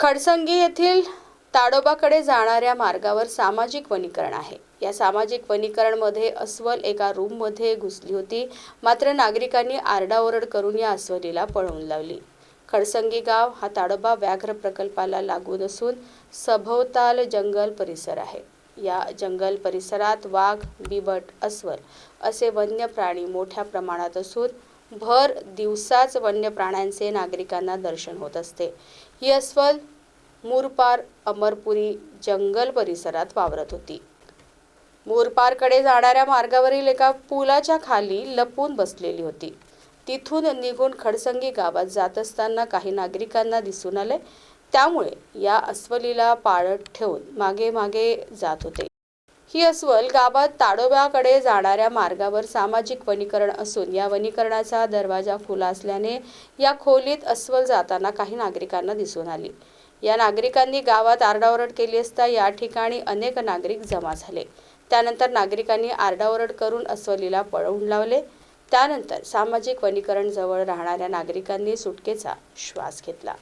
खडसंगी येथील ताडोबाकडे जाणाऱ्या मार्गावर सामाजिक वनीकरण आहे. या सामाजिक वनीकरणमध्ये अस्वल एका रूममध्ये घुसली होती. मात्र नागरिकांनी आरडाओरड करून या अस्वलीला पळवून लावली. खडसंगी गाव हा ताडोबा व्याघ्र प्रकल्पाला लागून असून सभोवताल जंगल परिसर आहे. या जंगल परिसरात वाघ बिबट अस्वल असे वन्य प्राणी मोठ्या प्रमाणात असून भर दिवसाच वन्य प्राण्यांचे नागरिकांना दर्शन होत असते. ही अस्वल मुरपार अमरपुरी जंगल परिसरात वावरत होती. मुरपारकडे जाणाऱ्या मार्गावरील एका पुलाच्या खाली लपून बसलेली होती. तिथून निघून खडसंगी गावात जात असताना काही नागरिकांना दिसून आले. त्यामुळे या अस्वलीला पाळत ठेवून मागे मागे जात होते. ही अस्वल गावात ताडोब्याकडे जाणाऱ्या मार्गावर सामाजिक वनीकरण असून या वनीकरणाचा दरवाजा खुला असल्याने या खोलीत अस्वल जाताना काही नागरिकांना दिसून आली. या नागरिकांनी गावात आरडाओरड केली असता या ठिकाणी अनेक नागरिक जमा झाले. त्यानंतर नागरिकांनी आरडाओरड करून अस्वलीला पळवून लावले. त्यानंतर सामाजिक वनीकरण जवळ राहणाऱ्या नागरिकांनी सुटकेचा श्वास घेतला.